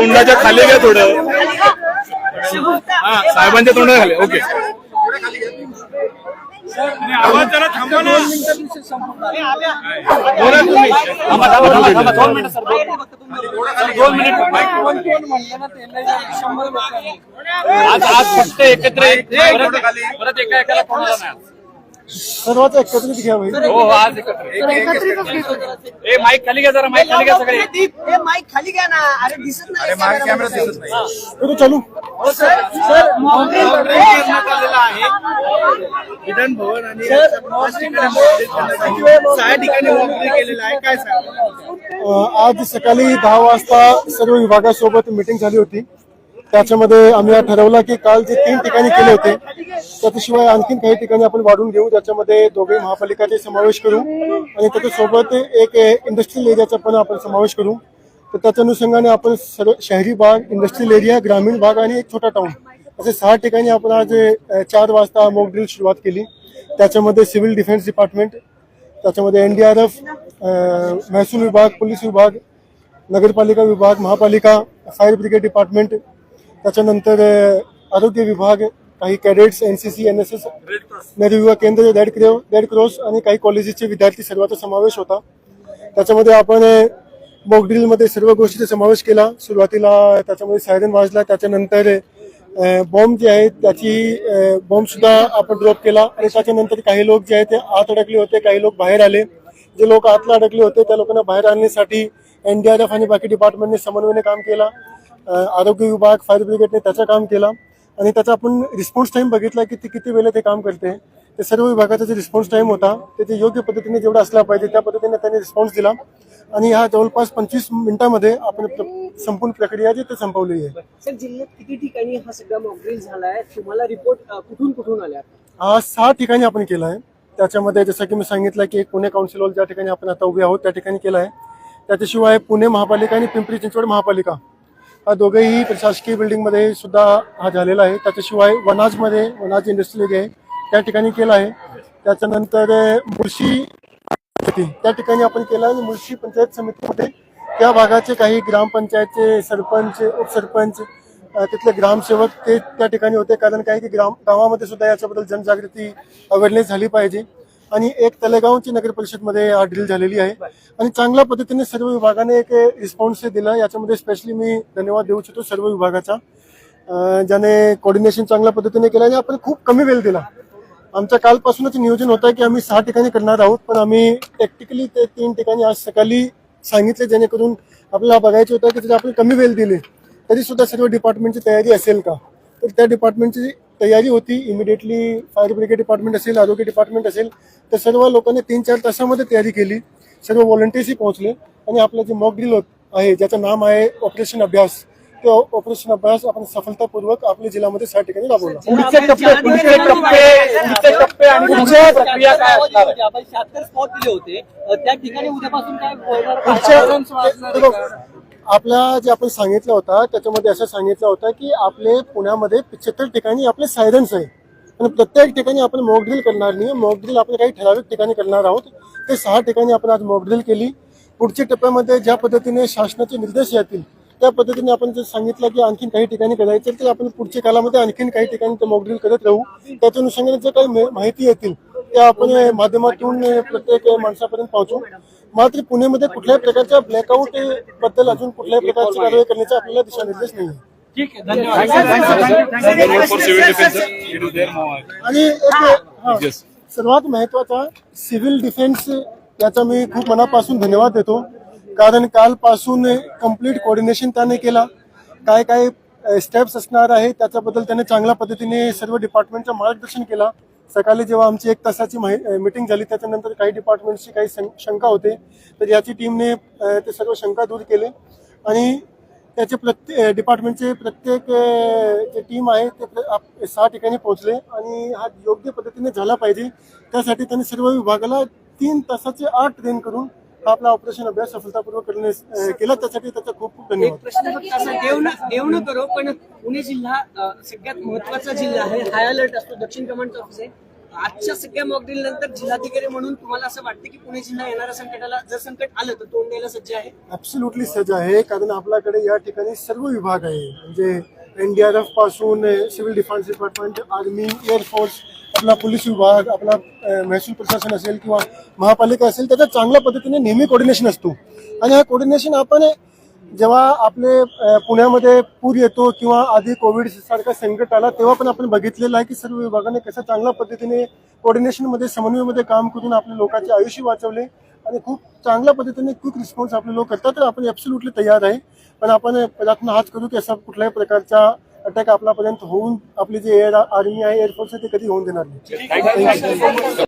तोंडाच्या खाली घ्या थोडं. हा साहेबांच्या तोंडाच्या खाली ओके. आवाज जरा थांबवा ना बोला तुम्ही थांबा थांबा थांबा थांबा दोन मिनिटं सर दोन मिनिट दोन मिनिट आज आज फक्त एकत्र एक- परत परत एका एकाला कोणाला सर्वांचं एकत्रित घ्यावं हो हो आज एकत्र. ए माईक खाली घ्या जरा माईक खाली घ्या सगळे. हे माईक खाली घ्या ना. अरे दिसत नाही करू चालू. सर. सर विधान भवन आणि ठिकाणी. सहा ठिकाणी मोकळीक केलेलं आहे. काय सांगा? अ, आज सकाळी दहा वाजता सर्व विभागासोबत मीटिंग झाली होती. त्याच्यामध्ये आम्ही ठरवलं की काल जे तीन ठिकाणी केले होते त्याच्याशिवाय आणखीन काही ठिकाणी आपण वाढून घेऊ. ज्याच्यामध्ये दोघे महापालिकाचे समावेश करू आणि त्याच्यासोबत एक इंडस्ट्रियल एरियाचा पण आपण समावेश करू. तर त्याच्या अनुषंगाने आपण सर्व शहरी भाग इंडस्ट्रियल एरिया ग्रामीण भाग आणि एक छोटा टाउन असे सहा ठिकाणी आपण आज चार वाजता मॉक ड्रिल सुरुवात केली. त्याच्यामध्ये सिव्हिल डिफेन्स डिपार्टमेंट त्याच्यामध्ये एन डी आर एफ महसूल विभाग पोलीस विभाग नगरपालिका विभाग महापालिका फायर ब्रिगेड डिपार्टमेंट त्याच्यानंतर आरोग्य विभाग काही cadets N C C N S S नवयुवा केंद्र रेड क्रो रेड क्रॉस आणि काही कॉलेजेसचे विद्यार्थी सर्वांचा समावेश होता. त्याच्यामध्ये आपण मॉकड्रिलमध्ये सर्व गोष्टीचा समावेश केला. सुरुवातीला त्याच्यामध्ये सायरन वाजला. त्याच्यानंतर बॉम्ब जे आहेत त्याची बॉम्बसुद्धा आपण ड्रॉप केला. आणि त्याच्यानंतर काही लोक जे आहेत ते आत अडकले होते. काही लोक बाहेर आले. जे लोक आतला अडकले होते त्या लोकांना बाहेर आणण्यासाठी एन डी आर एफ आणि बाकी डिपार्टमेंटने समन्वयाने काम केला. आरोग्य विभाग फायर ब्रिगेडने त्याचं काम केलं आणि त्याचा आपण रिस्पॉन्स टाइम बघितला की ते किती वेळेत ते काम करते. ते सर्व विभागाचा जे रिस्पॉन्स टाइम होता ते ते योग्य पद्धतीने जेवढा असला पाहिजे त्या पद्धतीने त्यांनी रिस्पॉन्स दिला. आणि ह्या जवळपास पंचवीस मिनिटांमध्ये आपण प्र- संपूर्ण प्रक्रिया जी ते संपवली आहे. सर जिल्ह्यात किती ठिकाणी हा सगळा मॉकड्रिल झालाय? तुम्हाला रिपोर्ट कुठून कुठून आल्या हा सहा ठिकाणी आपण केला आहे. त्याच्यामध्ये जसं की मी सांगितलं की एक पुणे काउन्सिल हॉल ज्या ठिकाणी आपण आता उभे आहोत त्या ठिकाणी केला आहे. त्याच्याशिवाय पुणे महापालिका आणि पिंपरी चिंचवड महापालिका हा दोघेही प्रशासकीय बिल्डिंगमध्ये सुद्धा हा झालेला आहे. त्याच्याशिवाय वनाजमध्ये वनाज इंडस्ट्रीज आहे त्या ठिकाणी केला आहे. त्याच्यानंतर मुळशी त्या ठिकाणी आपण केला आणि मुळशी पंचायत समितीमध्ये त्या भागाचे काही ग्रामपंचायतचे सरपंच उपसरपंच तिथले ग्रामसेवक ते त्या ठिकाणी होते. कारण काय की ग्राम गावामध्ये सुद्धा याच्याबद्दल जनजागृती अवेअरनेस झाली पाहिजे. आणि एक तलेगावची नगर परिषदमध्ये ड्रिल झालेली आहे. आणि चांगल्या पद्धतीने सर्व विभागाने एक रिस्पॉन्स दिला. याच्यामध्ये स्पेशली मी धन्यवाद देऊ इच्छितो सर्व विभागाचा. ज्याने कोऑर्डिनेशन चांगल्या पद्धतीने केलं आणि आपण खूप कमी वेळ दिला. आमच्या कालपासूनच नियोजन होतं की आम्ही सहा ठिकाणी करणार आहोत पण आम्ही टॅक्टिकली ते तीन ठिकाणी आज सकाळी सांगितले जेणेकरून आपल्याला बघायचं होतं की जर आपण कमी वेळ दिले तरी सुद्धा सर्व डिपार्टमेंटची तयारी असेल का? तर त्या डिपार्टमेंटची तयारी होती इमिडिएटली फायर ब्रिगेड डिपार्टमेंट असेल आरोग्य डिपार्टमेंट असेल तर सर्व लोकांनी तीन चार तासामध्ये तयारी केली सर्व व्हॉलंटियर्सही पोहोचले आणि आपलं जे मॉक ड्रिल आहे ज्याचं नाम आहे ऑपरेशन अभ्यास ते ऑपरेशन अभ्यास आपण सफलतापूर्वक आपल्या जिल्ह्यामध्ये सहा ठिकाणी राबवला आपला आपल्या जे आपण सांगितलं होता त्याच्यामध्ये असं सांगितलं होतं की आपले पुण्यामध्ये पिछत्तर ठिकाणी आपले सायरन्स आहे. आणि प्रत्येक ठिकाणी आपण मॉकड्रिल करणार नाही. मॉकड्रिल आपण काही ठराविक ठिकाणी करणार आहोत. ते सहा ठिकाणी आपण आज मॉकड्रिल केली. पुढच्या टप्प्यामध्ये ज्या पद्धतीने शासनाचे निर्देश येतील त्या पद्धतीने आपण जर सांगितलं की आणखीन काही ठिकाणी करायचं तर आपण पुढच्या कालामध्ये आणखीन काही ठिकाणी ते करत राहू. त्याच्या अनुषंगाने जे काही माहिती येतील त्या आपण माध्यमातून प्रत्येक माणसापर्यंत पोहोचू. मात्र पुण्यामध्ये कुठल्याही प्रकारच्या ब्लॅकआउटबद्दल अजून कुठल्याही प्रकारची कारवाई करण्याचा आपल्याला दिशानिर्देश नाही ठीक आहे धन्यवाद. आणि एक हा. सर्वात महत्त्वाचा सिव्हिल डिफेन्स याचा मी खूप मनापासून धन्यवाद देतो. कारण कालपासून कंप्लीट कोऑर्डिनेशन त्याने केला. काय काय स्टेप्स असणार आहे त्याच्याबद्दल त्याने चांगल्या पद्धतीने सर्व डिपार्टमेंटचं मार्गदर्शन केला. सकाळी जेव्हा आमची एक तासाची मीटिंग झाली त्याच्यानंतर काही डिपार्टमेंटची काही शं- शंका होते. तर याची टीमने ते सर्व शंका दूर केले. आणि त्याचे प्रत्येक डिपार्टमेंटचे प्रत्येक जे टीम आहे ते आप- सहा ठिकाणी पोहोचले. आणि हा योग्य पद्धतीने झाला पाहिजे. त्यासाठी त्यांनी सर्व विभागाला तीन तासाचे आठ ट्रेन करून हा आपला ऑपरेशन अभ्यास सफलतापूर्वक करणे केला त्यासाठी त्याचा खूप खूप एक धन्यवाद प्रश्न फक्त असा देव न देव न करो पण पुणे जिल्हा अ, सगळ्यात महत्त्वाचा जिल्हा आहे. हाय अलर्ट असतो दक्षिण कमांडचा ऑफिस आहे. आजच्या सगळ्या मॉकड्रिल नंतर जिल्हाधिकारी म्हणून तुम्हाला असं वाटतं की पुणे जिल्हा येणाऱ्या संकटाला जर संकट आलं तर तोंड द्यायला सज्ज आहे? ऍब्सोल्युटली सज्ज आहे कारण आपल्याकडे या ठिकाणी सर्व विभाग आहे. म्हणजे एनडीआरएफपासून civil defence department army air force आपला पोलीस विभाग आपला महसूल प्रशासन असेल किंवा महापालिका असेल त्याचा चांगल्या पद्धतीने नेहमी कोऑर्डिनेशन असतो. आणि हा कोऑर्डिनेशन आपण जेव्हा आपले पुण्यामध्ये पूर येतो किंवा आधी कोविड सारखा संकट आला तेव्हा पण आपण बघितलेलं आहे की सर्व विभागाने कसं चांगल्या पद्धतीने कोऑर्डिनेशनमध्ये समन्वयमध्ये काम करून आपल्या लोकांचे आयुष्य वाचवले आणि खूप चांगल्या पद्धतीने क्विक रिस्पॉन्स आपले लोक करतात तर आपण ॲब्सोल्युटली तयार आहे. पण आपण प्रयत्न हाच करू की असा कुठल्याही प्रकारचा अटॅक आपल्यापर्यंत होऊन आपली जी एअर आर्मी आहे एअरफोर्स आहे ते कधी होऊन देणार नाही.